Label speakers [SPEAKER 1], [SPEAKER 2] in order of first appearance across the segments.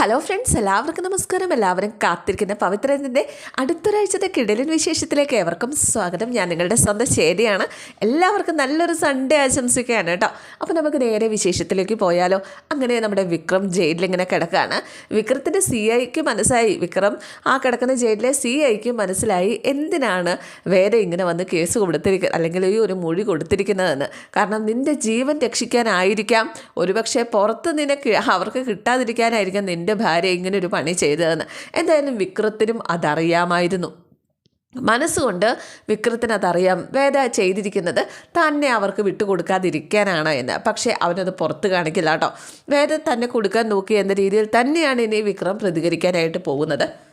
[SPEAKER 1] Hello friends എല്ലാവർക്കും നമസ്കാരം. എല്ലാവരും കാത്തിരിക്കുന്ന പവിത്രത്തിന്റെ അടുത്തൊരാഴ്ചത്തെ കിടലിൻ വിശേഷത്തിലേക്ക് ഏവർക്കും സ്വാഗതം. ഞാൻ നിങ്ങളുടെ സ്വന്തം ശരിയാണ് എല്ലാവർക്കും നല്ലൊരു സൺഡേ ആശംസിക്കുകയാണ് കേട്ടോ. അപ്പോൾ നമുക്ക് നേരെ വിശേഷത്തിലേക്ക് പോയാലോ. അങ്ങനെ നമ്മുടെ വിക്രം ജയിലിലിങ്ങനെ കിടക്കുകയാണ് വിക്രത്തിന്റെ സി ഐക്ക് മനസ്സായി വിക്രം ആ കിടക്കുന്ന ജയിലിലെ സി ഐക്ക് മനസ്സിലായി എന്തിനാണ് വേറെ ഇങ്ങനെ വന്ന് കേസ് കൊടുത്തിരിക്കുന്നത് അല്ലെങ്കിൽ ഈ ഒരു മൊഴി കൊടുത്തിരിക്കുന്നതെന്ന്. കാരണം നിന്റെ ജീവൻ രക്ഷിക്കാനായിരിക്കാം. ഒരുപക്ഷെ പുറത്ത് നിനക്ക് അവർക്ക് കിട്ടാതിരിക്കാനായിരിക്കാം നിന്റെ ഭാര്യ ഇങ്ങനെ ഒരു പണി ചെയ്തതെന്ന്. എന്തായാലും വിക്രത്തിനും അതറിയാമായിരുന്നു. മനസ്സുകൊണ്ട് വിക്രത്തിന് അതറിയാം. വേദ ചെയ്തിരിക്കുന്നത് തന്നെ അവർക്ക് വിട്ടുകൊടുക്കാതിരിക്കാനാണ് എന്ന്. പക്ഷേ അവനത് പുറത്ത് കാണിക്കില്ല കേട്ടോ. വേദ തന്നെ കൊടുക്കാൻ നോക്കി എന്ന രീതിയിൽ തന്നെയാണ് ഇനി വിക്രം പ്രതികരിക്കാനായിട്ട് പോകുന്നത്.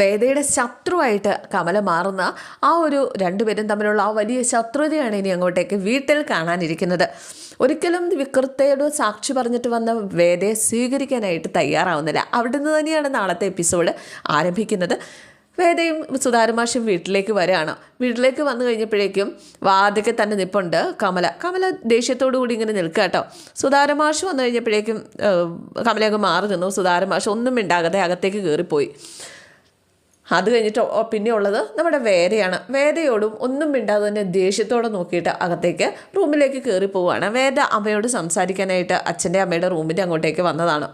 [SPEAKER 1] വേദയുടെ ശത്രുവായിട്ട് കമല മാറുന്ന ആ ഒരു രണ്ടുപേരും തമ്മിലുള്ള ആ വലിയ ശത്രുതയാണ് ഇനി അങ്ങോട്ടേക്ക് വീട്ടിൽ കാണാനിരിക്കുന്നത്. ഒരിക്കലും വിക്രത്തയോട് സാക്ഷി പറഞ്ഞിട്ട് വന്ന വേദയെ സ്വീകരിക്കാനായിട്ട് തയ്യാറാവുന്നില്ല. അവിടെ നിന്ന് തന്നെയാണ് നാളത്തെ എപ്പിസോഡ് ആരംഭിക്കുന്നത്. വേദയും സുധാരമാഷും വീട്ടിലേക്ക് വരികയാണ്. വീട്ടിലേക്ക് വന്നു കഴിഞ്ഞപ്പോഴേക്കും വാതിക്കെ തന്നെ നിപ്പുണ്ട് കമല. കമല ദേഷ്യത്തോടു കൂടി ഇങ്ങനെ നിൽക്കുക കേട്ടോ. സുധാരമാഷ് വന്നു കഴിഞ്ഞപ്പോഴേക്കും കമലയൊക്കെ മാറി നിന്നു. സുധാരമാഷ് ഒന്നും മിണ്ടാകാതെ അകത്തേക്ക് കയറിപ്പോയി. അത് കഴിഞ്ഞിട്ട് പിന്നെ ഉള്ളത് നമ്മുടെ വേദയാണ്. വേദയോടും ഒന്നും മിണ്ടാതെ തന്നെ ദേഷ്യത്തോടെ നോക്കിയിട്ട് അകത്തേക്ക് റൂമിലേക്ക് കയറി പോവുകയാണ്. വേദ അമ്മയോട് സംസാരിക്കാനായിട്ട് അച്ഛന്റെ അമ്മയുടെ റൂമിന്റെ അങ്ങോട്ടേക്ക് വന്നതാണ്.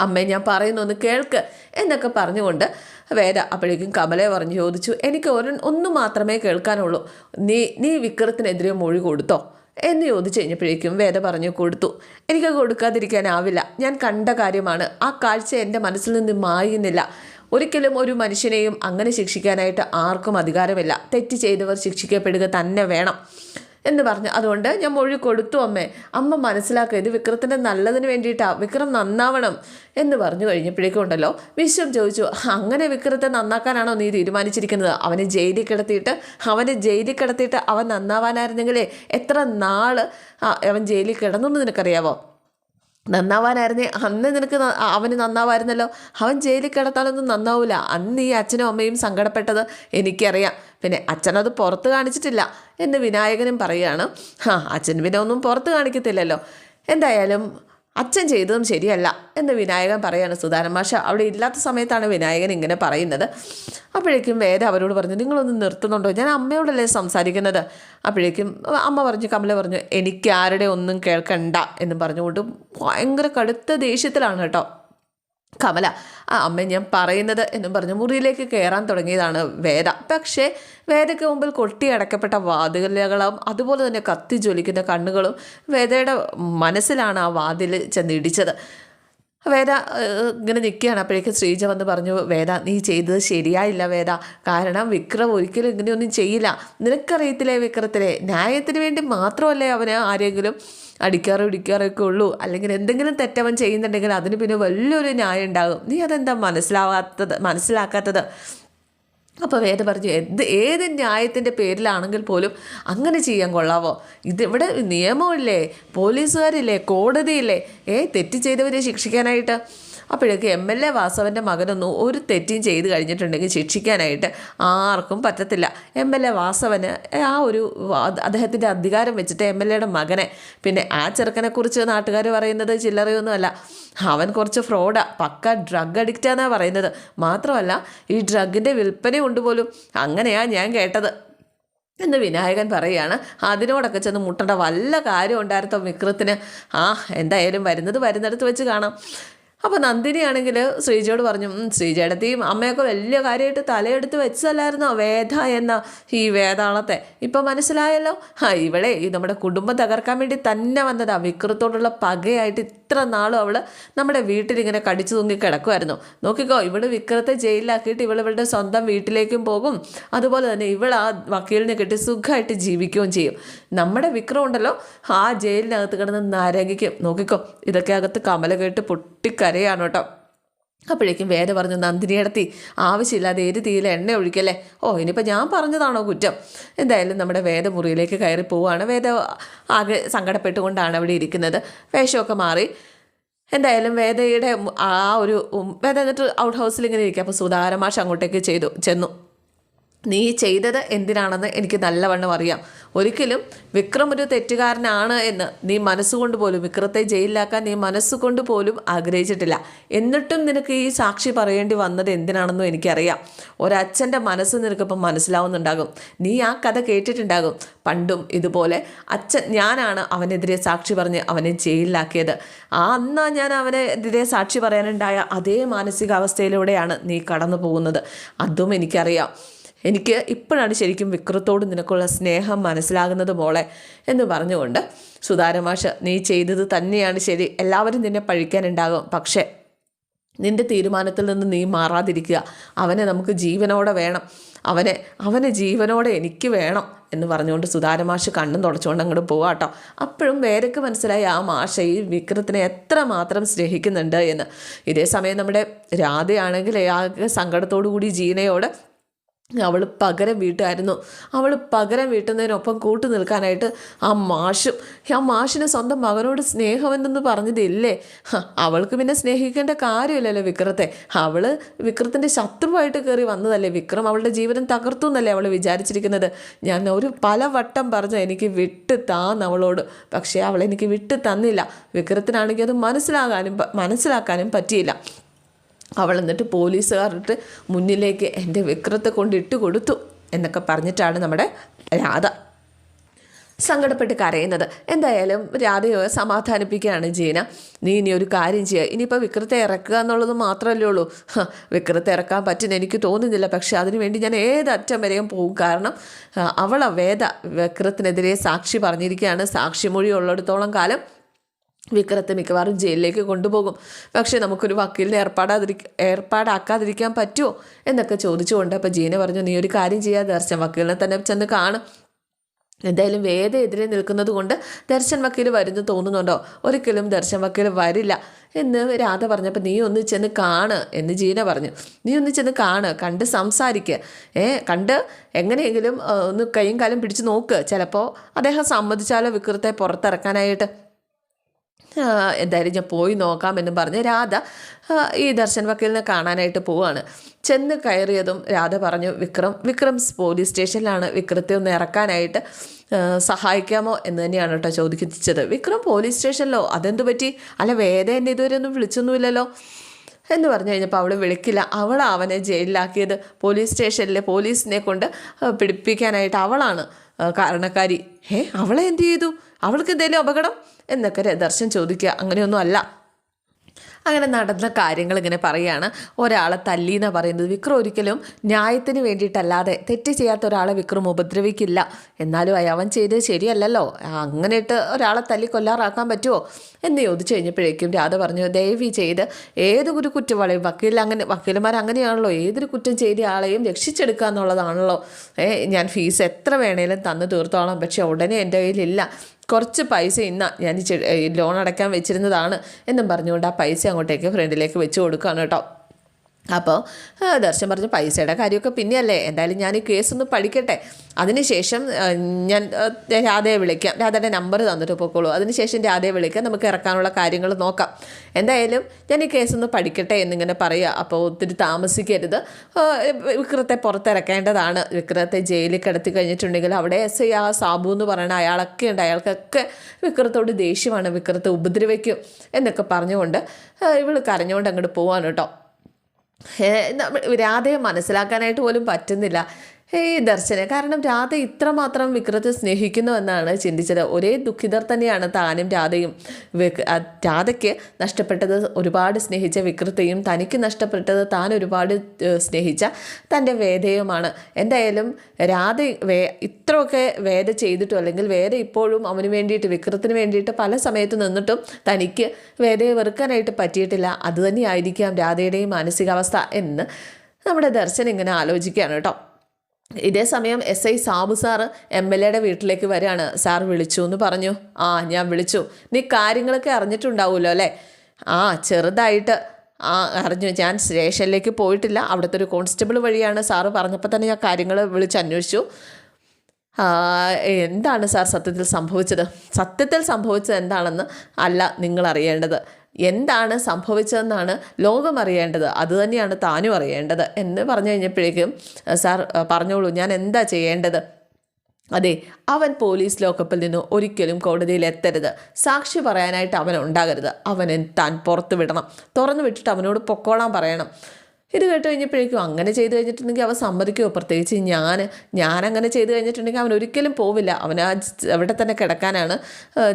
[SPEAKER 1] അമ്മേ ഞാൻ പറയുന്നു ഒന്ന് കേൾക്ക് എന്നൊക്കെ പറഞ്ഞുകൊണ്ട് വേദ അപ്പോഴേക്കും കമലെ പറഞ്ഞു ചോദിച്ചു എനിക്ക് ഒരു ഒന്ന് മാത്രമേ കേൾക്കാനുള്ളൂ. നീ നീ വിക്രത്തിനെതിരെ മൊഴി കൊടുത്തോ? എന്ന് ചോദിച്ചു കഴിഞ്ഞപ്പോഴേക്കും വേദ പറഞ്ഞു കൊടുത്തു. എനിക്ക് കൊടുക്കാതിരിക്കാനാവില്ല. ഞാൻ കണ്ട കാര്യമാണ്. ആ കാഴ്ച എന്റെ മനസ്സിൽ നിന്ന് മായുന്നില്ല. ഒരിക്കലും ഒരു മനുഷ്യനെയും അങ്ങനെ ശിക്ഷിക്കാനായിട്ട് ആർക്കും അധികാരമില്ല. തെറ്റ് ചെയ്തവർ ശിക്ഷിക്കപ്പെടുക തന്നെ വേണം എന്ന് പറഞ്ഞു. അതുകൊണ്ട് ഞാൻ മൊഴി കൊടുത്തു അമ്മേ. അമ്മ മനസ്സിലാക്കുക ഇത് വിക്രത്തിന്റെ നല്ലതിന് വേണ്ടിയിട്ടാണ് വിക്രം നന്നാവണം എന്ന് പറഞ്ഞു കഴിഞ്ഞപ്പോഴേക്കും ഉണ്ടല്ലോ വിശ്വം ചോദിച്ചു അങ്ങനെ വിക്രത്തെ നന്നാക്കാനാണോ നീ തീരുമാനിച്ചിരിക്കുന്നത്? അവനെ ജയിലിൽ കിടത്തിയിട്ട് അവനെ ജയിലിൽ കിടത്തിയിട്ട് അവൻ നന്നാവാനായിരുന്നെങ്കിലേ എത്ര നാൾ അവൻ ജയിലിൽ കിടന്നു നിനക്കറിയാവോ? നന്നാവാനായിരുന്നേ. അന്ന് നിനക്ക് അവന് നന്നാവായിരുന്നല്ലോ. അവൻ ജയിലിൽ കിടത്താലൊന്നും നന്നാവില്ല അന്ന് ഈ അച്ഛനും അമ്മയും സങ്കടപ്പെട്ടത് എനിക്കറിയാം. പിന്നെ അച്ഛനത് പുറത്ത് കാണിച്ചിട്ടില്ല എന്ന് വിനായകനും പറയുകയാണ്. ആ അച്ഛൻ പിന്നെ ഒന്നും പുറത്ത് കാണിക്കത്തില്ലല്ലോ. എന്തായാലും അച്ഛൻ ചെയ്തതും ശരിയല്ല എന്ന് വിനായകൻ പറയാണ് സുധാരൻ മാഷ അവിടെ ഇല്ലാത്ത സമയത്താണ് വിനായകൻ ഇങ്ങനെ പറയുന്നത്. അപ്പോഴേക്കും വേദ അവരോട് പറഞ്ഞു നിങ്ങളൊന്ന് നിർത്തുന്നുണ്ടോ? ഞാൻ അമ്മയോടല്ലേ സംസാരിക്കുന്നത്? അപ്പോഴേക്കും അമ്മ പറഞ്ഞു കമല പറഞ്ഞു എനിക്ക് ആരുടെ ഒന്നും കേൾക്കണ്ട എന്ന് പറഞ്ഞുകൊണ്ട് ഭയങ്കര കടുത്ത ദേഷ്യത്തിലാണ് കേട്ടോ. കമല ആ അമ്മ ഞാൻ പറയുന്നത് എന്നും പറഞ്ഞ് മുറിയിലേക്ക് കയറാൻ തുടങ്ങിയതാണ് വേദ. പക്ഷേ വേദയ്ക്ക് മുമ്പിൽ കൊട്ടി അടക്കപ്പെട്ട വാതിലുകളും അതുപോലെ തന്നെ കത്തി ജ്വലിക്കുന്ന കണ്ണുകളും വേദയുടെ മനസ്സിലാണ് ആ വാതിൽ ചെന്നിടിച്ചത് വേദ ഇങ്ങനെ നിൽക്കുകയാണ്. അപ്പോഴേക്കും ശ്രീജ വന്ന് പറഞ്ഞു വേദ നീ ചെയ്തത് ശരിയായില്ല വേദ. കാരണം വിക്രം ഒരിക്കലും ഇങ്ങനെയൊന്നും ചെയ്യില്ല. നിനക്കറിയത്തില്ലേ വിക്രത്തിലെ ന്യായത്തിന് വേണ്ടി മാത്രമല്ലേ അവന് ആരെങ്കിലും അടിക്കാറോ പിടിക്കാറൊക്കെ ഉള്ളൂ. അല്ലെങ്കിൽ എന്തെങ്കിലും തെറ്റവൻ ചെയ്യുന്നുണ്ടെങ്കിൽ അതിന് പിന്നെ വലിയൊരു ന്യായം ഉണ്ടാകും. നീ അതെന്താ മനസ്സിലാവാത്തത് മനസ്സിലാക്കാത്തത്? അപ്പോൾ വേദ പറഞ്ഞു എന്ത് ഏത് ന്യായത്തിന്റെ പേരിലാണെങ്കിൽ പോലും അങ്ങനെ ചെയ്യാൻ കൊള്ളാവോ? ഇതിവിടെ നിയമമില്ലേ? പോലീസുകാരില്ലേ? കോടതിയില്ലേ? ഏ തെറ്റ് ചെയ്തവരെ ശിക്ഷിക്കാനായിട്ട്. അപ്പോഴേക്ക് എം എൽ എ വാസവന്റെ മകനൊന്നും ഒരു തെറ്റും ചെയ്ത് കഴിഞ്ഞിട്ടുണ്ടെങ്കിൽ ശിക്ഷിക്കാനായിട്ട് ആർക്കും പറ്റത്തില്ല. എം എൽ എ വാസവന് ആ ഒരു അദ്ദേഹത്തിന്റെ അധികാരം വെച്ചിട്ട് എം എൽ എയുടെ മകനെ പിന്നെ ആ ചെറുക്കനെക്കുറിച്ച് നാട്ടുകാർ പറയുന്നത് ചില്ലറയൊന്നുമല്ല. അവൻ കുറച്ച് ഫ്രോഡാ പക്ക ഡ്രഗ് അഡിക്റ്റാന്നാണ് പറയുന്നത്. മാത്രമല്ല ഈ ഡ്രഗിന്റെ വിൽപ്പന ഉണ്ട് പോലും. അങ്ങനെയാ ഞാൻ കേട്ടത്. എന്ന് വിനായകൻ പറയുകയാണ്. അതിനോടൊക്കെ ചെന്ന് മുട്ടേണ്ട വല്ല കാര്യം ഉണ്ടായിരുന്നോ വിക്രത്തിന്? ആ എന്തായാലും വരുന്നത് വരുന്നിടത്ത് വെച്ച് കാണാം. അപ്പോൾ നന്ദിനിയാണെങ്കിൽ ശ്രീജയോട് പറഞ്ഞു ശ്രീജയുടെ ശ്രീജയുടെയും അമ്മയൊക്കെ വലിയ കാര്യമായിട്ട് തലയെടുത്ത് വെച്ചതല്ലായിരുന്നോ? വേദ എന്ന ഈ വേതാളത്തെ ഇപ്പം മനസ്സിലായല്ലോ? ആ ഇവിടെ ഈ നമ്മുടെ കുടുംബം തകർക്കാൻ വേണ്ടി തന്നെ വന്നതാണ് വിക്രത്തോടുള്ള പകയായിട്ട് ഇത്ര നാളും അവൾ നമ്മുടെ വീട്ടിലിങ്ങനെ കടിച്ചു തൂങ്ങി കിടക്കുമായിരുന്നു നോക്കിക്കോ ഇവൾ വിക്രത്തെ ജയിലിലാക്കിയിട്ട് ഇവൾ ഇവളുടെ സ്വന്തം വീട്ടിലേക്കും പോകും. അതുപോലെ തന്നെ ഇവൾ ആ വക്കീലിനെ കിട്ടി സുഖമായിട്ട് ജീവിക്കുകയും ചെയ്യും. നമ്മുടെ വിക്രം ഉണ്ടല്ലോ ആ ജയിലിനകത്ത് കിടന്ന് നരകിക്കും. നോക്കിക്കോ ഇതൊക്കെ അകത്ത് കമല കേട്ട് പൊട്ടിക്കരയാണ് കേട്ടോ. അപ്പോഴേക്കും വേദ പറഞ്ഞു നന്ദിനിയടത്തി ആവശ്യമില്ലാതെ ഏത് തീയിൽ എണ്ണ ഒഴിക്കല്ലേ? ഓ ഇനിയിപ്പോൾ ഞാൻ പറഞ്ഞതാണോ കുറ്റം? എന്തായാലും നമ്മുടെ വേദ മുറിയിലേക്ക് കയറി പോവുകയാണ് വേദ ആകെ സങ്കടപ്പെട്ടുകൊണ്ടാണ് അവിടെ ഇരിക്കുന്നത്. വേഷമൊക്കെ മാറി. എന്തായാലും വേദയുടെ ആ ഒരു വേദ എന്നിട്ട് ഔട്ട് ഹൗസിൽ ഇങ്ങനെ ഇരിക്കുക. അപ്പോൾ സുധാരമാഷ് അങ്ങോട്ടേക്ക് ചെയ്തു ചെന്നു. നീ ചെയ്തത് എന്തിനാണെന്ന് എനിക്ക് നല്ലവണ്ണം അറിയാം. ഒരിക്കലും വിക്രം ഒരു തെറ്റുകാരനാണ് എന്ന് നീ മനസ്സുകൊണ്ട് പോലും വിക്രത്തെ ജയിലിലാക്കാൻ നീ മനസ്സുകൊണ്ട് പോലും ആഗ്രഹിച്ചിട്ടില്ല. എന്നിട്ടും നിനക്ക് ഈ സാക്ഷി പറയേണ്ടി വന്നത് എന്തിനാണെന്നും എനിക്കറിയാം. ഒരച്ഛന്റെ മനസ്സ് നിനക്കിപ്പം മനസ്സിലാവുന്നുണ്ടാകും. നീ ആ കഥ കേട്ടിട്ടുണ്ടാകും. പണ്ടും ഇതുപോലെ അച്ഛൻ ഞാനാണ് അവനെതിരെ സാക്ഷി പറഞ്ഞ് അവനെ ജയിലിലാക്കിയത്. ആ അന്നാ ഞാൻ അവനെതിരെ സാക്ഷി പറയാനുണ്ടായ അതേ മാനസികാവസ്ഥയിലൂടെയാണ് നീ കടന്നു പോകുന്നത് അതും എനിക്കറിയാം. എനിക്ക് ഇപ്പോഴാണ് ശരിക്കും വിക്രത്തോട് നിനക്കുള്ള സ്നേഹം മനസ്സിലാകുന്നത് മോളെ എന്ന് പറഞ്ഞുകൊണ്ട് സുതാരമാഷ നീ ചെയ്തത് തന്നെയാണ് ശരി. എല്ലാവരും നിന്നെ പഴിക്കാനുണ്ടാകും. പക്ഷേ നിന്റെ തീരുമാനത്തിൽ നിന്ന് നീ മാറാതിരിക്കുക. അവനെ നമുക്ക് ജീവനോടെ വേണം. അവനെ അവനെ ജീവനോടെ എനിക്ക് വേണം. എന്ന് പറഞ്ഞുകൊണ്ട് സുതാരമാഷ് കണ്ണും തുടച്ചുകൊണ്ട് അങ്ങോട്ട് പോവാട്ടോ അപ്പോഴും വേരക്ക് മനസ്സിലായി ആ മാഷ ഈ വിക്രത്തിനെ എത്ര മാത്രം സ്നേഹിക്കുന്നുണ്ട് എന്ന്. ഇതേ സമയം നമ്മുടെ രാധയാണെങ്കിൽ ആ സങ്കടത്തോടു കൂടി ജീനയോട് അവൾ പകരം വീട്ടുമായിരുന്നു അവൾ പകരം വീട്ടുന്നതിനൊപ്പം കൂട്ടു നിൽക്കാനായിട്ട് ആ മാഷും ആ മാഷിന് സ്വന്തം മകനോട് സ്നേഹമെന്നൊന്ന് പറഞ്ഞതില്ലേ അവൾക്ക് പിന്നെ സ്നേഹിക്കേണ്ട കാര്യമില്ലല്ലോ വിക്രത്തെ. അവൾ വിക്രത്തിന്റെ ശത്രുവായിട്ട് കയറി വന്നതല്ലേ? വിക്രം അവളുടെ ജീവനം തകർത്തു എന്നല്ലേ അവൾ വിചാരിച്ചിരിക്കുന്നത്? ഞാൻ ഒരു പല വട്ടം പറഞ്ഞു എനിക്ക് വിട്ട് താന്ന് അവളോട്. പക്ഷേ അവൾ എനിക്ക് വിട്ട് തന്നില്ല. വിക്രത്തിനാണെങ്കിൽ അത് മനസ്സിലാകാനും മനസ്സിലാക്കാനും പറ്റിയില്ല. അവൾ എന്നിട്ട് പോലീസുകാരുടെ മുന്നിലേക്ക് എന്റെ വിക്രത്തെ കൊണ്ട് ഇട്ട് കൊടുത്തു എന്നൊക്കെ പറഞ്ഞിട്ടാണ് നമ്മുടെ രാധ സങ്കടപ്പെട്ട് കരയുന്നത്. എന്തായാലും രാധയോ സമാധാനിപ്പിക്കുകയാണ് ജീന. നീ ഇനി ഒരു കാര്യം ചെയ്യുക ഇനിയിപ്പോൾ വിക്രത്തെ ഇറക്കുക എന്നുള്ളത് മാത്രമല്ലേ ഉള്ളൂ. വിക്രത്തെ ഇറക്കാൻ പറ്റുന്ന എനിക്ക് തോന്നുന്നില്ല. പക്ഷേ അതിനുവേണ്ടി ഞാൻ ഏതറ്റം വരെയും പോകും. കാരണം അവളെ വേദ വിക്രത്തിനെതിരെ സാക്ഷി പറഞ്ഞിരിക്കുകയാണ്. സാക്ഷിമൊഴി ഉള്ളിടത്തോളം കാലം വിക്രത്തെ മിക്കവാറും ജയിലിലേക്ക് കൊണ്ടുപോകും. പക്ഷേ നമുക്കൊരു വക്കീലിനെ ഏർപ്പാടാതിരിക്ക ഏർപ്പാടാക്കാതിരിക്കാൻ പറ്റുമോ? എന്നൊക്കെ ചോദിച്ചുകൊണ്ട് അപ്പോൾ ജീന പറഞ്ഞു നീ ഒരു കാര്യം ചെയ്യാ ദർശൻ വക്കീലിനെ തന്നെ ചെന്ന് കാണും. എന്തായാലും വേദ എതിരെ നിൽക്കുന്നത് കൊണ്ട് ദർശൻ വക്കീൽ വരുന്നു തോന്നുന്നുണ്ടോ? ഒരിക്കലും ദർശൻ വക്കീൽ വരില്ല. എന്ന് രാധ പറഞ്ഞപ്പോൾ നീ ഒന്ന് ചെന്ന് കാണ് എന്ന് ജീന പറഞ്ഞു. നീ ഒന്ന് ചെന്ന് കാണ് കണ്ട് സംസാരിക്കുക ഏ കണ്ട് എങ്ങനെയെങ്കിലും ഒന്ന് കൈയും കാലും പിടിച്ച് നോക്ക്. ചിലപ്പോൾ അദ്ദേഹം സമ്മതിച്ചാലോ വിക്രത്തെ പുറത്തിറക്കാനായിട്ട്. എന്തായാലും ഞാൻ പോയി നോക്കാം എന്ന് പറഞ്ഞ് രാധ ഈ ദർശൻ വക്കീലിനെ കാണാനായിട്ട് പോവാണ്. ചെന്ന് കയറിയതും രാധ പറഞ്ഞു വിക്രം വിക്രംസ് പോലീസ് സ്റ്റേഷനിലാണ്. വിക്രത്തെ ഒന്ന് ഇറക്കാനായിട്ട് സഹായിക്കാമോ? എന്ന് തന്നെയാണ് കേട്ടോ ചോദിച്ചത്. വിക്രം പോലീസ് സ്റ്റേഷനിലോ? അതെന്തു പറ്റി? അല്ല വേദ എന്നെ ഇതുവരെ ഒന്നും വിളിച്ചൊന്നുമില്ലല്ലോ? എന്ന് പറഞ്ഞു കഴിഞ്ഞപ്പോൾ അവൾ വിളിക്കില്ല. അവൾ അവനെ ജയിലിലാക്കിയത് പോലീസ് സ്റ്റേഷനിലെ പോലീസിനെ കൊണ്ട് പിടിപ്പിക്കാനായിട്ട് അവളാണ് കാരണക്കാരി. ഏ അവളെ എന്ത് ചെയ്തു? അവൾക്ക് എന്തെങ്കിലും അപകടം? എന്നൊക്കെ ദർശൻ ചോദിക്കുക. അങ്ങനെയൊന്നും അല്ല. അങ്ങനെ നടന്ന കാര്യങ്ങൾ ഇങ്ങനെ പറയുകയാണ്. ഒരാളെ തല്ലി എന്നാണ് പറയുന്നത്. വിക്രം ഒരിക്കലും ന്യായത്തിന് വേണ്ടിയിട്ടല്ലാതെ തെറ്റ് ചെയ്യാത്ത ഒരാളെ വിക്രം ഉപദ്രവിക്കില്ല. എന്നാലും അവൻ ചെയ്തത് ശരിയല്ലല്ലോ. അങ്ങനെയിട്ട് ഒരാളെ തല്ലി കൊല്ലാറാക്കാൻ പറ്റുമോ എന്ന് ചോദിച്ചു കഴിഞ്ഞപ്പോഴേക്കും രാധ പറഞ്ഞു ദയവി ചെയ്ത് ഏതൊരു കുറ്റവാളിയും വക്കീൽ അങ്ങനെ വക്കീലന്മാർ അങ്ങനെയാണല്ലോ. ഏതൊരു കുറ്റം ചെയ്ത ആളെയും രക്ഷിച്ചെടുക്കുക എന്നുള്ളതാണല്ലോ. ഏ ഞാൻ ഫീസ് എത്ര വേണേലും തന്നു തീർത്തോളാം. പക്ഷേ ഉടനെ എന്റെ കയ്യിലില്ല. കുറച്ച് പൈസ ഇന്ന ഞാൻ ലോൺ അടയ്ക്കാൻ വെച്ചിരുന്നതാണ് എന്നും പറഞ്ഞുകൊണ്ട് ആ പൈസ അങ്ങോട്ടേക്ക് ഫ്രണ്ടിലേക്ക് വെച്ച് കൊടുക്കുകയാണ് കേട്ടോ. അപ്പോൾ ദർശൻ പറഞ്ഞു പൈസയുടെ കാര്യമൊക്കെ പിന്നെയല്ലേ എന്തായാലും ഞാൻ ഈ കേസ് ഒന്ന് പഠിക്കട്ടെ. അതിനുശേഷം ഞാൻ രാധയെ വിളിക്കാം. രാധയുടെ നമ്പർ തന്നിട്ട് പോയിക്കോളൂ അതിനുശേഷം രാധയെ വിളിക്കാം. നമുക്ക് ഇറക്കാനുള്ള കാര്യങ്ങൾ നോക്കാം. എന്തായാലും ഞാൻ ഈ കേസ് ഒന്ന് പഠിക്കട്ടെ എന്നിങ്ങനെ പറയുക അപ്പോൾ ഒത്തിരി താമസിക്കരുത്. വിക്രത്തെ പുറത്തിറക്കേണ്ടതാണ്. വിക്രത്തെ ജയിലിൽ കിടത്തി കഴിഞ്ഞിട്ടുണ്ടെങ്കിൽ അവിടെ എസ് ഐ ആ സാബു എന്ന് പറയുന്ന അയാളൊക്കെ ഉണ്ട്. അയാൾക്കൊക്കെ വിക്രത്തോട് ദേഷ്യമാണ്. വിക്രത്തെ ഉപദ്രവിക്കും എന്നൊക്കെ പറഞ്ഞുകൊണ്ട് ഇവൾ കരഞ്ഞുകൊണ്ട് അങ്ങോട്ട് പോവാണ് കേട്ടോ. രാധയെ മനസ്സിലാക്കാനായിട്ട് പോലും പറ്റുന്നില്ല. ഈ ദർശന കാരണം രാധ ഇത്രമാത്രം വിക്രത്തെ സ്നേഹിക്കുന്നുവെന്നാണ് ചിന്തിച്ചത്. ഒരേ ദുഃഖിതർ തന്നെയാണ് താനും രാധയും രാധയ്ക്ക് നഷ്ടപ്പെട്ടത്. ഒരുപാട് സ്നേഹിച്ച വിക്രത്തെയും തനിക്ക് നഷ്ടപ്പെട്ടത് താൻ ഒരുപാട് സ്നേഹിച്ച തന്റെ വേദയുമാണ്. എന്തായാലും രാധ വേ ഇത്രയൊക്കെ വേദ ചെയ്തിട്ടും അല്ലെങ്കിൽ വേദ ഇപ്പോഴും അവന് വേണ്ടിയിട്ട് വിക്രത്തിന് വേണ്ടിയിട്ട് പല സമയത്ത് നിന്നിട്ടും തനിക്ക് വേദയെ വെറുക്കാനായിട്ട് പറ്റിയിട്ടില്ല. അതുതന്നെയായിരിക്കാം രാധയുടെയും മാനസികാവസ്ഥ എന്ന് നമ്മുടെ ദർശൻ ഇങ്ങനെ ആലോചിക്കുകയാണ് കേട്ടോ. ഇതേ സമയം S I Sabu sir M L എയുടെ വീട്ടിലേക്ക് വരികയാണ്. സാർ വിളിച്ചു എന്ന് പറഞ്ഞു. ആ ഞാൻ വിളിച്ചു. നീ കാര്യങ്ങളൊക്കെ അറിഞ്ഞിട്ടുണ്ടാവുമല്ലോ അല്ലേ? ആ ചെറുതായിട്ട്. ആ അറിഞ്ഞു. ഞാൻ സ്റ്റേഷനിലേക്ക് പോയിട്ടില്ല. അവിടുത്തെ ഒരു കോൺസ്റ്റബിൾ വഴിയാണ് സാറ് പറഞ്ഞപ്പോൾ തന്നെ ഞാൻ കാര്യങ്ങൾ വിളിച്ച് അന്വേഷിച്ചു. എന്താണ് സാർ സത്യത്തിൽ സംഭവിച്ചത്? സത്യത്തിൽ സംഭവിച്ചത് എന്താണെന്ന് അല്ല നിങ്ങൾ അറിയേണ്ടത്. എന്താണ് സംഭവിച്ചതെന്നാണ് ലോകം അറിയേണ്ടത്. അതുതന്നെയാണ് താനും അറിയേണ്ടത്. എന്ന് പറഞ്ഞു കഴിഞ്ഞപ്പോഴേക്കും സാർ പറഞ്ഞോളൂ ഞാൻ എന്താ ചെയ്യേണ്ടത്? അതെ അവൻ പോലീസ് ലോക്കപ്പിൽ നിന്ന് ഒരിക്കലും കോടതിയിൽ എത്തരുത്. സാക്ഷി പറയാനായിട്ട് അവൻ ഉണ്ടാകരുത്. അവനെ താൻ പുറത്ത് വിടണം. തുറന്നു വിട്ടിട്ട് അവനോട് പൊക്കോളാൻ പറയണം. ഇത് കേട്ട് കഴിഞ്ഞപ്പോഴേക്കും അങ്ങനെ ചെയ്ത് കഴിഞ്ഞിട്ടുണ്ടെങ്കിൽ അവൻ സമ്മതിക്കുമോ പ്രത്യേകിച്ച് ഞാൻ ഞാൻ അങ്ങനെ ചെയ്തു കഴിഞ്ഞിട്ടുണ്ടെങ്കിൽ അവൻ ഒരിക്കലും പോവില്ല. അവൻ ആ അവിടെ തന്നെ കിടക്കാനാണ്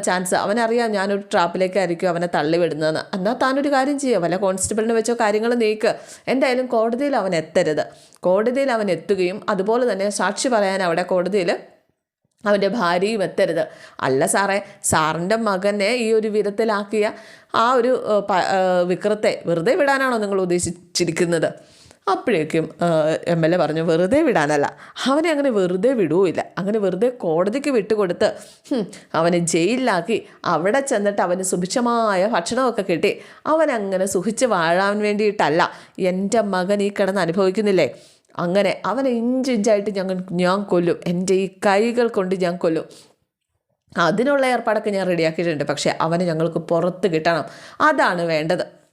[SPEAKER 1] ചാൻസ്. അവനറിയാം ഞാനൊരു ട്രാപ്പിലേക്കായിരിക്കും അവനെ തള്ളി വിടുന്നതെന്ന് എന്നാൽ താനൊരു കാര്യം ചെയ്യുക വല്ല കോൺസ്റ്റബിളിനെ വെച്ചോ കാര്യങ്ങൾ നീക്ക്. എന്തായാലും കോടതിയിൽ അവൻ എത്തരുത്. കോടതിയിൽ അവൻ എത്തുകയും അതുപോലെ തന്നെ സാക്ഷി പറയാൻ അവിടെ കോടതിയിൽ അവന്റെ ഭാര്യയും എത്തരുത്. അല്ല സാറേ സാറിന്റെ മകനെ ഈ ഒരു വിധത്തിലാക്കിയ ആ ഒരു വിക്രത്തെ വെറുതെ വിടാനാണോ നിങ്ങൾ ഉദ്ദേശിച്ചിരിക്കുന്നത്? അപ്പോഴേക്കും എം എൽ എ പറഞ്ഞു വെറുതെ വിടാനല്ല അവനെ അങ്ങനെ വെറുതെ വിടുകയില്ല അങ്ങനെ വെറുതെ കോടതിക്ക് വിട്ടുകൊടുത്ത് അവനെ ജയിലിലാക്കി അവിടെ ചെന്നിട്ട് അവന് സുഭിക്ഷമായ ഭക്ഷണമൊക്കെ കിട്ടി. അവൻ അങ്ങനെ സുഖിച്ച് വാഴാൻ വേണ്ടിയിട്ടല്ല എന്റെ മകൻ ഈ കിടന്ന് അനുഭവിക്കുന്നില്ലേ? അങ്ങനെ അവനെ ഇഞ്ചിഞ്ചായിട്ട് ഞങ്ങൾ ഞാൻ കൊല്ലും. എന്റെ ഈ കൈകൾ കൊണ്ട് ഞാൻ കൊല്ലും. അതിനുള്ള ഏർപ്പാടൊക്കെ ഞാൻ റെഡിയാക്കിയിട്ടുണ്ട്. പക്ഷേ അവനെ ഞങ്ങൾക്ക് പുറത്ത് കിട്ടണം. അതാണ് വേണ്ടത്.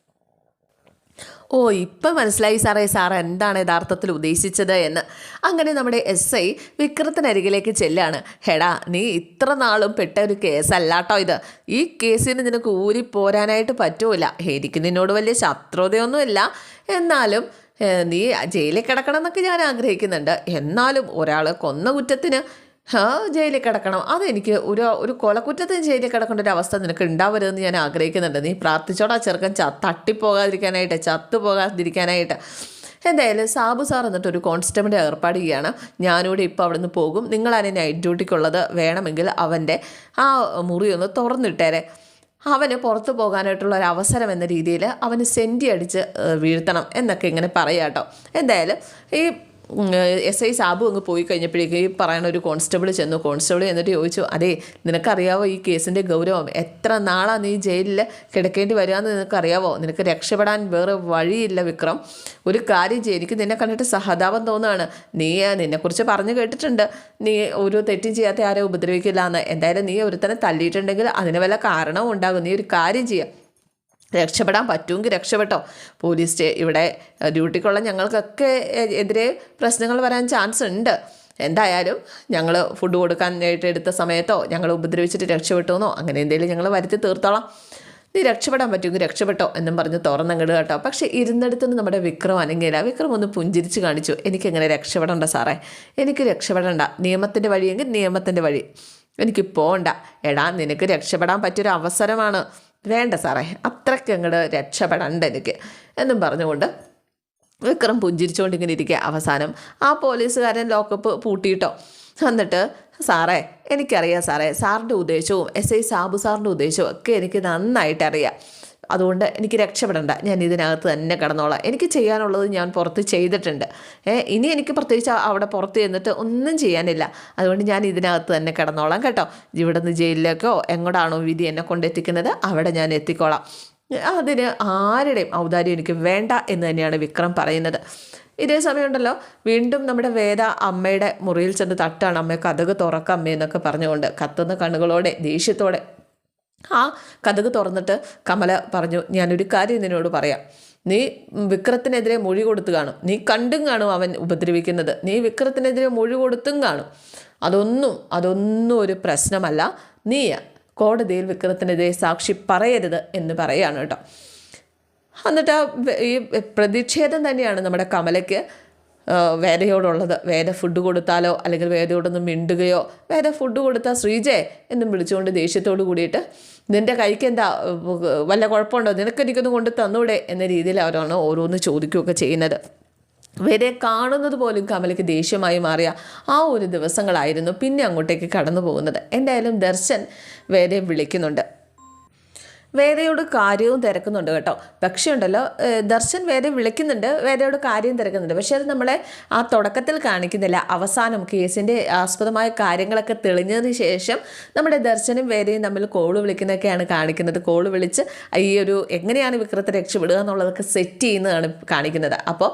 [SPEAKER 1] ഓ ഇപ്പം മനസ്സിലായി സാറേ. സാർ എന്താണ് യഥാർത്ഥത്തിൽ ഉദ്ദേശിച്ചത് എന്ന്. അങ്ങനെ നമ്മുടെ എസ് ഐ വിക്രത്തിനരികിലേക്ക് ചെല്ലാണ്. ഹെടാ നീ ഇത്ര നാളും പെട്ട ഒരു കേസല്ലാട്ടോ ഇത്. ഈ കേസിന് നിനക്ക് ഊരി പോരാനായിട്ട് പറ്റൂല. എനിക്ക് നിന്നോട് വലിയ ശത്രുതയൊന്നുമില്ല. എന്നാലും നീ ജയിലിൽ കിടക്കണം എന്നൊക്കെ ഞാൻ ആഗ്രഹിക്കുന്നുണ്ട്. എന്നാലും ഒരാൾ കൊന്ന കുറ്റത്തിന് ജയിലിൽ കിടക്കണം. അതെനിക്ക് ഒരു ഒരു കൊലക്കുറ്റത്തിന് ജയിലിൽ കിടക്കേണ്ട ഒരു അവസ്ഥ നിനക്ക് ഉണ്ടാവരുതെന്ന് ഞാൻ ആഗ്രഹിക്കുന്നുണ്ട്. നീ പ്രാർത്ഥിച്ചോടാ ചെറുക്കൻ ച തട്ടിപ്പോകാതിരിക്കാനായിട്ട് ചത്തു പോകാതിരിക്കാനായിട്ട് എന്തായാലും സാബു സാർ എന്നിട്ട് ഒരു കോൺസ്റ്റബിളിന്റെ ഏർപ്പാട് ചെയ്യുകയാണ് ഞാനിവിടെ ഇപ്പോൾ അവിടെ നിന്ന് പോകും. നിങ്ങളാണ് നൈറ്റ് ഡ്യൂട്ടിക്കുള്ളത് വേണമെങ്കിൽ അവന്റെ ആ മുറി ഒന്ന് തുറന്നിട്ടേരെ. അവന് പുറത്തു പോകാനായിട്ടുള്ള ഒരു അവസരം എന്ന രീതിയിൽ അവന് സെന്റി അടിച്ച് വീഴ്ത്തണം എന്നൊക്കെ ഇങ്ങനെ പറയാം കേട്ടോ എന്തായാലും ഈ എസ് ഐ സാബു അങ്ങ് പോയി കഴിഞ്ഞപ്പോഴേക്കും ഈ പറയുന്ന ഒരു കോൺസ്റ്റബിൾ ചെന്നു. കോൺസ്റ്റബിൾ എന്നിട്ട് ചോദിച്ചു അതെ നിനക്കറിയാവോ ഈ കേസിന്റെ ഗൗരവം? എത്ര നാളാണ് നീ ജയിലിൽ കിടക്കേണ്ടി വരികയെന്ന് നിനക്കറിയാവോ? നിനക്ക് രക്ഷപ്പെടാൻ വേറെ വഴിയില്ല വിക്രം. ഒരു കാര്യം ചെയ്യും എനിക്ക് നിന്നെ കണ്ടിട്ട് സഹതാപം തോന്നുകയാണ് നീ നിന്നെക്കുറിച്ച് പറഞ്ഞു കേട്ടിട്ടുണ്ട്. നീ ഒരു തെറ്റും ചെയ്യാത്ത ആരെ ഉപദ്രവിക്കില്ല എന്ന് എന്തായാലും നീ ഒരുത്തനെ തല്ലിയിട്ടുണ്ടെങ്കിൽ അതിന് വല്ല കാരണവും ഉണ്ടാകും. നീ ഒരു കാര്യം ചെയ്യുക രക്ഷപ്പെടാൻ പറ്റുമെങ്കിൽ രക്ഷപ്പെട്ടോ. പോലീസ് സ്റ്റേ ഇവിടെ ഡ്യൂട്ടിക്കുള്ള ഞങ്ങൾക്കൊക്കെ എതിരെ പ്രശ്നങ്ങൾ വരാൻ ചാൻസ് ഉണ്ട്. എന്തായാലും ഞങ്ങൾ ഫുഡ് കൊടുക്കാനായിട്ട് എടുത്ത സമയത്തോ ഞങ്ങൾ ഉപദ്രവിച്ചിട്ട് രക്ഷപ്പെട്ടോന്നോ അങ്ങനെ എന്തെങ്കിലും ഞങ്ങൾ വരുത്തി തീർത്തോളാം. നീ രക്ഷപ്പെടാൻ പറ്റുമെങ്കിൽ രക്ഷപ്പെട്ടോ എന്നും പറഞ്ഞ് തുറന്നങ്ങട് കേട്ടോ. പക്ഷേ ഇരുന്നിടത്തുനിന്ന് നമ്മുടെ വിക്രം അനങ്ങിയില്ല വിക്രം ഒന്ന് പുഞ്ചിരിച്ച് കാണിച്ചു. എനിക്കെങ്ങനെ രക്ഷപ്പെടണ്ട സാറേ? എനിക്ക് രക്ഷപ്പെടണ്ട. നിയമത്തിന്റെ വഴിയെങ്കിൽ നിയമത്തിന്റെ വഴി. എനിക്ക് പോണ്ട. എടാ നിനക്ക് രക്ഷപ്പെടാൻ പറ്റിയൊരു അവസരമാണ് വേണ്ട സാറേ അത്രയ്ക്ക് അങ്ങോട്ട് രക്ഷപ്പെടണ്ട എനിക്ക് എന്നും പറഞ്ഞുകൊണ്ട് വിക്രം പുഞ്ചിരിച്ചുകൊണ്ട് ഇങ്ങനെ ഇരിക്കുക അവസാനം ആ പോലീസുകാരൻ ലോക്കപ്പ് പൂട്ടിയിട്ടോ. എന്നിട്ട് സാറേ എനിക്കറിയാം സാറേ സാറിന്റെ ഉദ്ദേശവും എസ് ഐ സാബു സാറിന്റെ ഉദ്ദേശവും ഒക്കെ എനിക്ക് നന്നായിട്ട് അറിയാം അതുകൊണ്ട് എനിക്ക് രക്ഷപ്പെടേണ്ട. ഞാൻ ഇതിനകത്ത് തന്നെ കിടന്നോളാം. എനിക്ക് ചെയ്യാനുള്ളത് ഞാൻ പുറത്ത് ചെയ്തിട്ടുണ്ട്. ഇനി എനിക്ക് പ്രത്യേകിച്ച് അവിടെ പുറത്ത് ചെന്നിട്ട് ഒന്നും ചെയ്യാനില്ല. അതുകൊണ്ട് ഞാൻ ഇതിനകത്ത് തന്നെ കിടന്നോളാം കേട്ടോ. ഇവിടെ നിന്ന് ജയിലിലേക്കോ എങ്ങോട്ടാണോ വിധി എന്നെ കൊണ്ടെത്തിക്കുന്നത് അവിടെ ഞാൻ എത്തിക്കോളാം. അതിന് ആരുടെയും ഔദാര്യം എനിക്ക് വേണ്ട എന്ന് തന്നെയാണ് വിക്രം പറയുന്നത്. ഇതേ സമയമുണ്ടല്ലോ വീണ്ടും നമ്മുടെ വേദ അമ്മയുടെ മുറിയിൽ ചെന്ന് തട്ടാണ് അമ്മയെ കഥക് തുറക്ക അമ്മ എന്നൊക്കെ പറഞ്ഞുകൊണ്ട് കത്തുന്ന കണ്ണുകളോടെ ദേഷ്യത്തോടെ ആ കഥക് തുറന്നിട്ട് കമല പറഞ്ഞു ഞാനൊരു കാര്യം നിന്നോട് പറയാം. നീ വിക്രത്തിനെതിരെ മൊഴി കൊടുത്തു കാണും. നീ കണ്ടും കാണും അവൻ ഉപദ്രവിക്കുന്നത്. നീ വിക്രത്തിനെതിരെ മൊഴി കൊടുത്തും കാണും. അതൊന്നും അതൊന്നും ഒരു പ്രശ്നമല്ല. നീ കോടതിയിൽ വിക്രത്തിനെതിരെ സാക്ഷി പറയരുത് എന്ന് പറയാണ് കേട്ടോ. എന്നിട്ട് ഈ പ്രതിഷേധം തന്നെയാണ് നമ്മുടെ കമലയ്ക്ക് വേദയോടുള്ളത്. വേദ ഫുഡ് കൊടുത്താലോ അല്ലെങ്കിൽ വേദയോടൊന്ന് മിണ്ടുകയോ വേദ ഫുഡ് കൊടുത്താൽ ശ്രീജേ എന്നും വിളിച്ചുകൊണ്ട് ദേഷ്യത്തോട് കൂടിയിട്ട് നിന്റെ കൈക്ക് എന്താ വല്ല കുഴപ്പമുണ്ടോ? നിനക്ക് എനിക്കൊന്ന് കൊണ്ട് തന്നൂടെ? എന്ന രീതിയിൽ അവരാണ് ഓരോന്ന് ചോദിക്കുകയൊക്കെ ചെയ്യുന്നത്. വേദയെ കാണുന്നത് പോലും കമലയ്ക്ക് ദേഷ്യമായി മാറിയ ആ ഒരു ദിവസങ്ങളായിരുന്നു പിന്നെ അങ്ങോട്ടേക്ക് കടന്നു പോകുന്നത് എന്തായാലും ദർശൻ വേദയെ വിളിക്കുന്നുണ്ട്. വേദയോട് കാര്യവും തിരക്കുന്നുണ്ട് കേട്ടോ. പക്ഷേ ഉണ്ടല്ലോ ദർശൻ വേദ വിളിക്കുന്നുണ്ട് വേദയോട് കാര്യം തിരക്കുന്നുണ്ട്. പക്ഷേ അത് നമ്മളെ ആ തുടക്കത്തിൽ കാണിക്കുന്നില്ല. അവസാനം കേസിന്റെ ആസ്പദമായ കാര്യങ്ങളൊക്കെ തെളിഞ്ഞതിന് ശേഷം നമ്മുടെ ദർശനും വേദയും തമ്മിൽ കോൾ വിളിക്കുന്നതൊക്കെയാണ് കാണിക്കുന്നത്. കോൾ വിളിച്ച് ഈ ഒരു എങ്ങനെയാണ് വിക്രത്തെ രക്ഷപ്പെടുക എന്നുള്ളതൊക്കെ സെറ്റ് ചെയ്യുന്നതാണ് കാണിക്കുന്നത്. അപ്പോൾ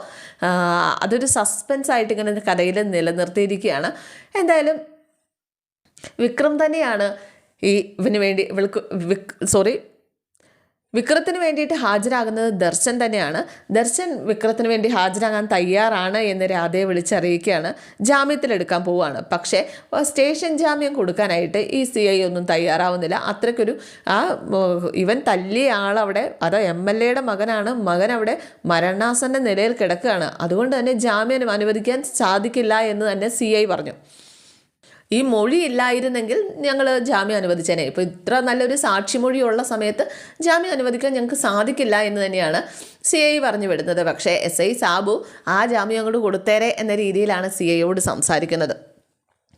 [SPEAKER 1] അതൊരു സസ്പെൻസ് ആയിട്ട് ഇങ്ങനെ കഥയിൽ നിലനിർത്തിയിരിക്കുകയാണ്. എന്തായാലും വിക്രം തന്നെയാണ് ഈ ഇവന് വേണ്ടി ഇവൾക്ക് വിക് സോറി വിക്രത്തിന് വേണ്ടിയിട്ട് ഹാജരാകുന്നത് ദർശൻ തന്നെയാണ്. ദർശൻ വിക്രത്തിന് വേണ്ടി ഹാജരാകാൻ തയ്യാറാണ് എന്ന് രാധയെ വിളിച്ചറിയിക്കുകയാണ്. ജാമ്യത്തിലെടുക്കാൻ പോവുകയാണ്. പക്ഷേ സ്റ്റേഷൻ ജാമ്യം കൊടുക്കാനായിട്ട് ഈ സി ഐ ഒന്നും തയ്യാറാവുന്നില്ല. അത്രയ്ക്കൊരു ആ ഇവൻ തല്ലിയ ആളവിടെ അത് എം എൽ എയുടെ മകനാണ് മകൻ അവിടെ മരണാസന്റെ നിലയിൽ കിടക്കുകയാണ്. അതുകൊണ്ട് തന്നെ ജാമ്യം അനുവദിക്കാൻ സാധിക്കില്ല എന്ന് തന്നെ സി ഐ പറഞ്ഞു. ഈ മൊഴി ഇല്ലായിരുന്നെങ്കിൽ ഞങ്ങൾ ജാമ്യം അനുവദിച്ചേനെ. ഇപ്പോൾ ഇത്ര നല്ലൊരു സാക്ഷിമൊഴിയുള്ള സമയത്ത് ജാമ്യം അനുവദിക്കാൻ ഞങ്ങൾക്ക് സാധിക്കില്ല എന്ന് തന്നെയാണ് സി ഐ പറഞ്ഞു വിടുന്നത്. പക്ഷേ എസ് ഐ സാബു ആ ജാമ്യം അങ്ങോട്ട് കൊടുത്തേരെ എന്ന രീതിയിലാണ് സി ഐയോട് സംസാരിക്കുന്നത്.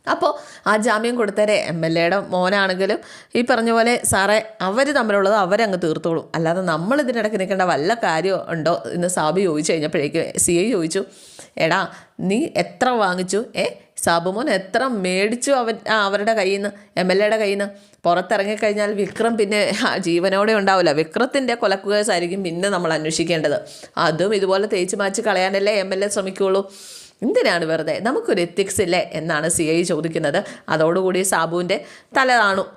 [SPEAKER 1] അപ്പോൾ ആ ജാമ്യം കൊടുത്തേരെ എം എൽ എയുടെ മോനാണെങ്കിലും ഈ പറഞ്ഞ പോലെ സാറേ അവർ തമ്മിലുള്ളത് അവരങ്ങ് തീർത്തോളും. അല്ലാതെ നമ്മൾ ഇതിനിടയ്ക്ക് നിൽക്കേണ്ട വല്ല കാര്യമോ ഉണ്ടോ എന്ന് സാബു ചോദിച്ചു കഴിഞ്ഞപ്പോഴേക്കും സി ഐ ചോദിച്ചു എടാ നീ എത്ര വാങ്ങിച്ചു? ഏ സാബുമോൻ എത്ര മേടിച്ചു അവൻ അവരുടെ കയ്യിൽ നിന്ന് എം എൽ എയുടെ കയ്യിൽ നിന്ന് പുറത്തിറങ്ങിക്കഴിഞ്ഞാൽ വിക്രം പിന്നെ ജീവനോടെ ഉണ്ടാവില്ല. വിക്രത്തിന്റെ കൊലക്കുകേസായിരിക്കും പിന്നെ നമ്മൾ അന്വേഷിക്കേണ്ടത്. അതും ഇതുപോലെ തേച്ച് മാച്ച് കളയാനല്ലേ എം എൽ എ ശ്രമിക്കുകയുള്ളൂ എന്തിനാണ് വെറുതെ? നമുക്കൊരു എത്തിക്സ് ഇല്ലേ എന്നാണ് സി ഐ ചോദിക്കുന്നത്. അതോടുകൂടി സാബുവിന്റെ തല കാണും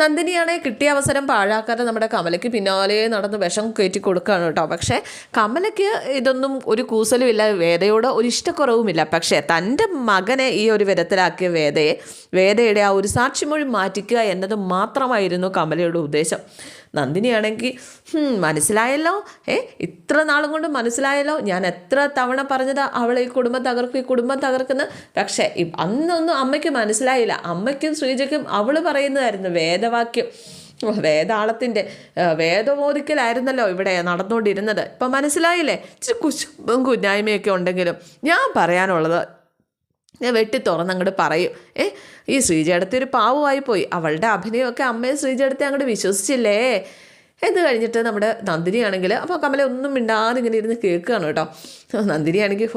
[SPEAKER 1] നന്ദിനിയാണെ കിട്ടിയ അവസരം പാഴാക്കാതെ നമ്മുടെ കമലയ്ക്ക് പിന്നാലെ നടന്ന് വിഷം കയറ്റി കൊടുക്കുകയാണ് കേട്ടോ. പക്ഷേ കമലയ്ക്ക് ഇതൊന്നും ഒരു കൂസലുമില്ല വേദയോട് ഒരു ഇഷ്ടക്കുറവുമില്ല. പക്ഷേ തന്റെ മകനെ ഈ ഒരു വിധത്തിലാക്കിയ വേദയെ വേദയുടെ ആ ഒരു സാക്ഷിമൊഴി മാറ്റിക്കുക എന്നത് മാത്രമായിരുന്നു കമലയുടെ ഉദ്ദേശം. നന്ദിനിയാണെങ്കിൽ "ഹും, മനസ്സിലായല്ലോ? ഏ ഇത്ര നാളും കൊണ്ട് മനസ്സിലായല്ലോ? ഞാൻ എത്ര തവണ പറഞ്ഞതാ അവളെ ഈ കുടുംബം തകർക്കും ഈ കുടുംബം തകർക്കുന്ന? പക്ഷേ അന്നൊന്നും അമ്മയ്ക്ക് മനസ്സിലായില്ല. അമ്മയ്ക്കും ശ്രീജയ്ക്കും അവൾ പറയുന്നതായിരുന്നു വേദവാക്യം. വേദാളത്തിന്റെ വേദബോധിക്കലായിരുന്നല്ലോ ഇവിടെ നടന്നുകൊണ്ടിരുന്നത്. ഇപ്പം മനസ്സിലായില്ലേ? ഇച്ചിരി കുശുമ്പും കുഞ്ഞായ്മയൊക്കെ ഉണ്ടെങ്കിലും ഞാൻ പറയാനുള്ളത് ഞാൻ വെട്ടി തുറന്നങ്ങോട്ട് പറയും. ഏ ഈ ശ്രീജേടത്തി ഒരു പാവമായി പോയി. അവളുടെ അഭിനയമൊക്കെ അമ്മയെ ശ്രീജേടത്തെ അങ്ങോട്ട് വിശ്വസിച്ചില്ലേ? ഇത് കഴിഞ്ഞിട്ട് നമ്മുടെ നന്ദിനിയാണെങ്കിൽ അപ്പോൾ കമല ഒന്നും മിണ്ടാതെ ഇങ്ങനെ ഇരുന്ന് കേൾക്കുകയാണ് കേട്ടോ. നന്ദിനിയാണെങ്കിൽ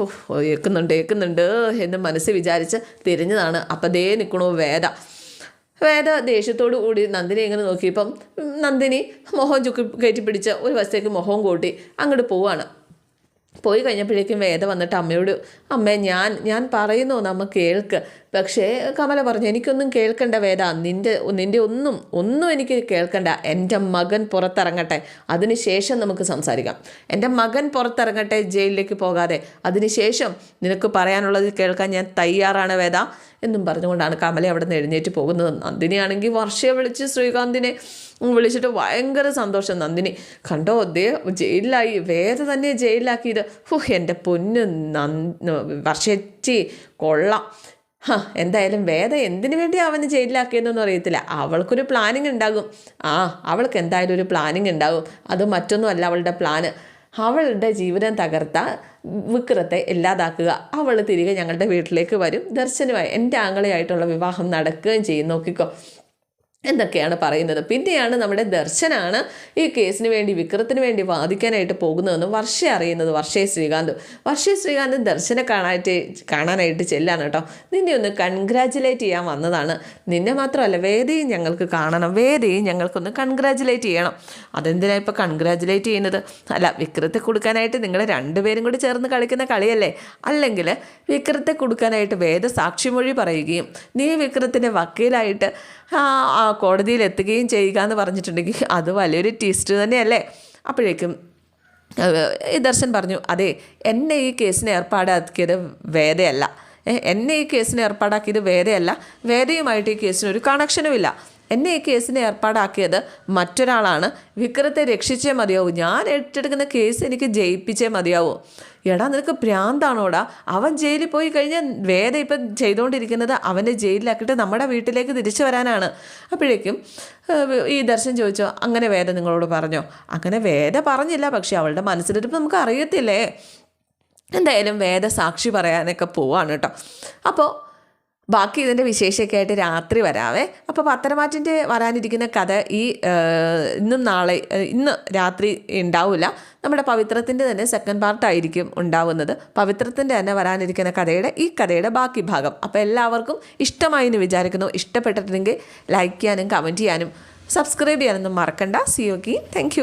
[SPEAKER 1] കേൾക്കുന്നുണ്ട് കേൾക്കുന്നുണ്ട് എന്ന് മനസ്സിൽ വിചാരിച്ച് തിരിഞ്ഞതാണ്. അപ്പം ദേ നിൽക്കണു വേദ. വേദ ദേഷ്യത്തോടു കൂടി നന്ദിനി ഇങ്ങനെ നോക്കിയപ്പം നന്ദിനി മുഖം ചുക്കി കയറ്റി പിടിച്ച് ഒരു വശത്തേക്ക് മുഖം കൂട്ടി അങ്ങോട്ട് പോവാണ്. പോയി കഴിഞ്ഞപ്പോഴേക്കും വേദ വന്നിട്ട് അമ്മയോട് അമ്മേ ഞാൻ ഞാൻ പറയുന്നു നമ്മൾ കേൾക്ക്. പക്ഷേ കമല പറഞ്ഞു എനിക്കൊന്നും കേൾക്കണ്ട വേദ നിന്റെ നിന്റെ ഒന്നും ഒന്നും എനിക്ക് കേൾക്കണ്ട. എന്റെ മകൻ പുറത്തിറങ്ങട്ടെ അതിനുശേഷം നമുക്ക് സംസാരിക്കാം. എന്റെ മകൻ പുറത്തിറങ്ങട്ടെ ജയിലിലേക്ക് പോകാതെ. അതിനുശേഷം നിനക്ക് പറയാനുള്ളത് കേൾക്കാൻ ഞാൻ തയ്യാറാണ് വേദ. എന്നും പറഞ്ഞുകൊണ്ടാണ് കമല അവിടെ നിന്ന് എഴുന്നേറ്റ് പോകുന്നത്. നന്ദിനിയാണെങ്കിൽ വർഷയെ വിളിച്ച് ശ്രീകാന്തിനെ വിളിച്ചിട്ട് ഭയങ്കര സന്തോഷം. നന്ദിനി കണ്ടോ ദേ ജയിലിലായി. വേറെ തന്നെ ജയിലിലാക്കിയത്. ഹുഹ് എന്റെ പൊന്ന് നന്ദി വർഷച്ചി കൊള്ളാം. ഹാ എന്തായാലും വേദ എന്തിനു വേണ്ടി അവന് ജയിലിലാക്കിയതെന്നൊന്നും അറിയത്തില്ല. അവൾക്കൊരു പ്ലാനിങ് ഉണ്ടാകും. ആ അവൾക്ക് എന്തായാലും ഒരു പ്ലാനിങ് ഉണ്ടാകും. അത് മറ്റൊന്നുമല്ല അവളുടെ പ്ലാന് അവളുടെ ജീവിതം തകർത്ത വിക്രത്തെ ഇല്ലാതാക്കുക. അവൾ തിരികെ ഞങ്ങളുടെ വീട്ടിലേക്ക് വരും. ദർശനമായി എന്റെ ആങ്ങളെയായിട്ടുള്ള വിവാഹം നടക്കുകയും ചെയ്യും. നോക്കിക്കോ. എന്തൊക്കെയാണ് പറയുന്നത്. പിന്നെയാണ് നമ്മുടെ ദർശനാണ് ഈ കേസിന് വേണ്ടി വിക്രത്തിന് വേണ്ടി വാദിക്കാനായിട്ട് പോകുന്നതെന്ന് വർഷ അറിയുന്നത് വർഷയെ ശ്രീകാന്ത്. വർഷയെ ശ്രീകാന്ത് ദർശനെ കാണാനായിട്ട് കാണാനായിട്ട് ചെല്ലാണ് കേട്ടോ. നിന്നെ ഒന്ന് കൺഗ്രാജുലേറ്റ് ചെയ്യാൻ വന്നതാണ്. നിന്നെ മാത്രമല്ല വേദയും ഞങ്ങൾക്ക് കാണണം. വേദയും ഞങ്ങൾക്കൊന്ന് കൺഗ്രാജുലേറ്റ് ചെയ്യണം. അതെന്തിനാണ് ഇപ്പോൾ കൺഗ്രാജുലേറ്റ് ചെയ്യുന്നത്? അല്ല വിക്രത്തെ കൊടുക്കാനായിട്ട് നിങ്ങൾ രണ്ടുപേരും കൂടി ചേർന്ന് കളിക്കുന്ന കളിയല്ലേ? അല്ലെങ്കിൽ വിക്രത്തെ കൊടുക്കാനായിട്ട് വേദ സാക്ഷിമൊഴി പറയുകയും നീ വിക്രത്തിന്റെ വക്കീലായിട്ട് കോടതിയിൽ എത്തുകയും ചെയ്യുക എന്ന് പറഞ്ഞിട്ടുണ്ടെങ്കിൽ അത് വലിയൊരു ട്വിസ്റ്റ് തന്നെയല്ലേ? അപ്പോഴേക്കും ദർശൻ പറഞ്ഞു അതെ എന്നെ ഈ കേസിന് ഏർപ്പാടാക്കിയത് വേദയല്ല. എന്നെ ഈ കേസിന് ഏർപ്പാടാക്കിയത് വേദയല്ല. വേദയുമായിട്ട് ഈ കേസിന് ഒരു കണക്ഷനുമില്ല എന്നെ ഈ കേസിന് ഏർപ്പാടാക്കിയത് മറ്റൊരാളാണ്. വിക്രത്തെ രക്ഷിച്ചേ മതിയാവൂ. ഞാൻ ഏറ്റെടുക്കുന്ന കേസ് എനിക്ക് ജയിപ്പിച്ചേ മതിയാവൂ. എടാ നിനക്ക് പ്രാന്താണോടാ? അവൻ ജയിലിൽ പോയി കഴിഞ്ഞാൽ വേദ ഇപ്പം ചെയ്തുകൊണ്ടിരിക്കുന്നത് അവന്റെ ജയിലിലാക്കിയിട്ട് നമ്മുടെ വീട്ടിലേക്ക് തിരിച്ചു വരാനാണ്. അപ്പോഴേക്കും ഈ ദർശൻ ചോദിച്ചോ അങ്ങനെ വേദ നിങ്ങളോട് പറഞ്ഞോ? അങ്ങനെ വേദ പറഞ്ഞില്ല പക്ഷേ അവളുടെ മനസ്സിലിരിപ്പം നമുക്ക് അറിയത്തില്ലേ? എന്തായാലും വേദ സാക്ഷി പറയാനൊക്കെ പോവാണ് കേട്ടോ. അപ്പോൾ ബാക്കി ഇതിന്റെ വിശേഷമൊക്കെ ആയിട്ട് രാത്രി വരാവേ. അപ്പോൾ പത്തനമാറ്റിന്റെ വരാനിരിക്കുന്ന കഥ ഈ ഇന്നും നാളെ ഇന്ന് രാത്രി ഉണ്ടാവില്ല നമ്മുടെ പവിത്രത്തിന്റെ തന്നെ സെക്കൻഡ് പാർട്ടായിരിക്കും ഉണ്ടാവുന്നത്. പവിത്രത്തിന്റെ തന്നെ വരാനിരിക്കുന്ന കഥയുടെ ഈ കഥയുടെ ബാക്കി ഭാഗം. അപ്പോൾ എല്ലാവർക്കും ഇഷ്ടമായി എന്ന് വിചാരിക്കുന്നു. ഇഷ്ടപ്പെട്ടിട്ടുണ്ടെങ്കിൽ ലൈക്ക് ചെയ്യാനും കമന്റ് ചെയ്യാനും സബ്സ്ക്രൈബ് ചെയ്യാനൊന്നും മറക്കണ്ട. C okay thank